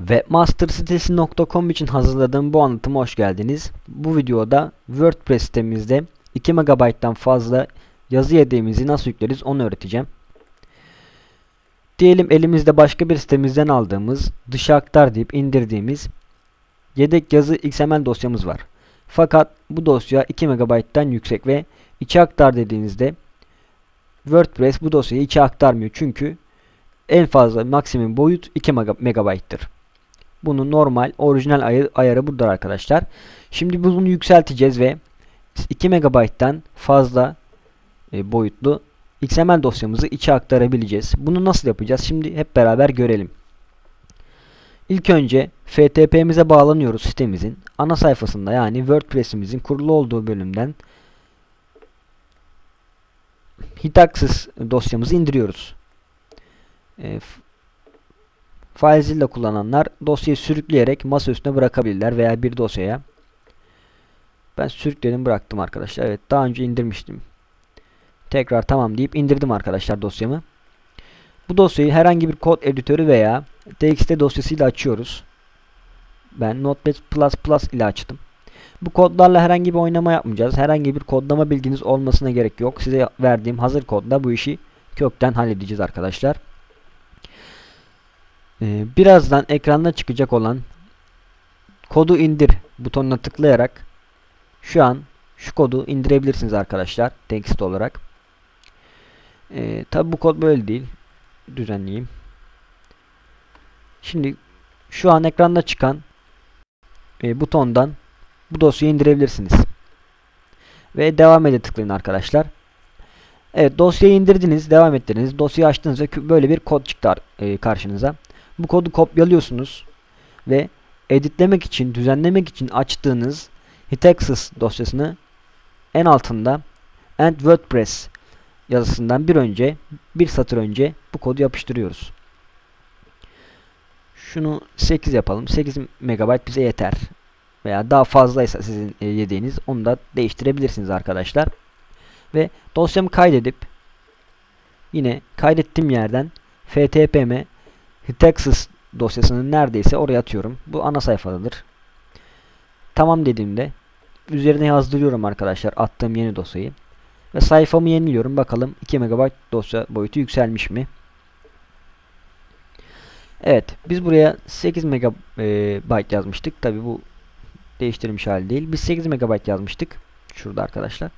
Webmastersitesi.com için hazırladığım bu anlatıma hoş geldiniz. Bu videoda WordPress sitemizde 2 MB'dan fazla yazı yedeğimizi nasıl yükleriz onu öğreteceğim. Diyelim elimizde başka bir sitemizden aldığımız, dışa aktar deyip indirdiğimiz yedek yazı XML dosyamız var. Fakat bu dosya 2 MB'dan yüksek ve içe aktar dediğinizde WordPress bu dosyayı içe aktarmıyor. Çünkü en fazla maksimum boyut 2 MB'tır. Bunun normal orijinal ayarı, ayarı burada arkadaşlar. Şimdi bunu yükselteceğiz ve 2 MB'dan fazla e, boyutlu XML dosyamızı içe aktarabileceğiz. Bunu nasıl yapacağız? Şimdi hep beraber görelim. İlk önce FTP'mize bağlanıyoruz sitemizin. Ana sayfasında yani WordPress'imizin kurulu olduğu bölümden Hitaxis dosyamızı indiriyoruz. E, FileZilla kullananlar dosyayı sürükleyerek masa üstüne bırakabilirler veya bir dosyaya. Ben sürükledim bıraktım arkadaşlar. Evet daha önce indirmiştim. Tekrar tamam deyip indirdim arkadaşlar dosyamı. Bu dosyayı herhangi bir kod editörü veya txt dosyasıyla açıyoruz. Ben Notepad++ ile açtım. Bu kodlarla herhangi bir oynama yapmayacağız. Herhangi bir kodlama bilginiz olmasına gerek yok. Size verdiğim hazır kodla bu işi kökten halledeceğiz arkadaşlar. Ee, birazdan ekranda çıkacak olan kodu indir butonuna tıklayarak şu an şu kodu indirebilirsiniz arkadaşlar text olarak. Ee, Tabi bu kod böyle değil. Düzenleyeyim. Şimdi şu an ekranda çıkan e, butondan bu dosyayı indirebilirsiniz. Ve devam ede tıklayın arkadaşlar. Evet dosyayı indirdiniz, devam ettiniz. Dosyayı açtığınızda böyle bir kod çıktı e, karşınıza. Bu kodu kopyalıyorsunuz ve editlemek için, düzenlemek için açtığınız Hitaxis dosyasını en altında and WordPress yazısından bir önce, bir satır önce bu kodu yapıştırıyoruz. Şunu 8 yapalım. 8 MB bize yeter. Veya daha fazlaysa sizin e, yediğiniz onu da değiştirebilirsiniz arkadaşlar. Ve dosyamı kaydedip yine kaydettiğim yerden ftpm Texas dosyasını neredeyse oraya atıyorum. Bu ana sayfadadır. Tamam dediğimde üzerine yazdırıyorum arkadaşlar attığım yeni dosyayı. Ve sayfamı yeniliyorum. Bakalım 2 MB dosya boyutu yükselmiş mi? Evet. Biz buraya 8 MB yazmıştık. Tabi bu değiştirilmiş hali değil. Biz 8 MB yazmıştık. Şurada arkadaşlar.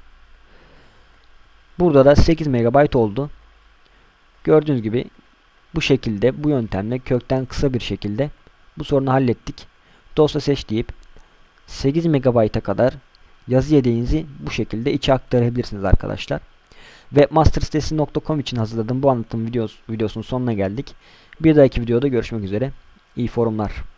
Burada da 8 MB oldu. Gördüğünüz gibi bu şekilde bu yöntemle kökten kısa bir şekilde bu sorunu hallettik. Dosya seç deyip 8 MB'a kadar yazı yedeğinizi bu şekilde içe aktarabilirsiniz arkadaşlar. Webmastersitesi.com için hazırladığım bu anlatım videos, videosunun sonuna geldik. Bir dahaki videoda görüşmek üzere. İyi forumlar.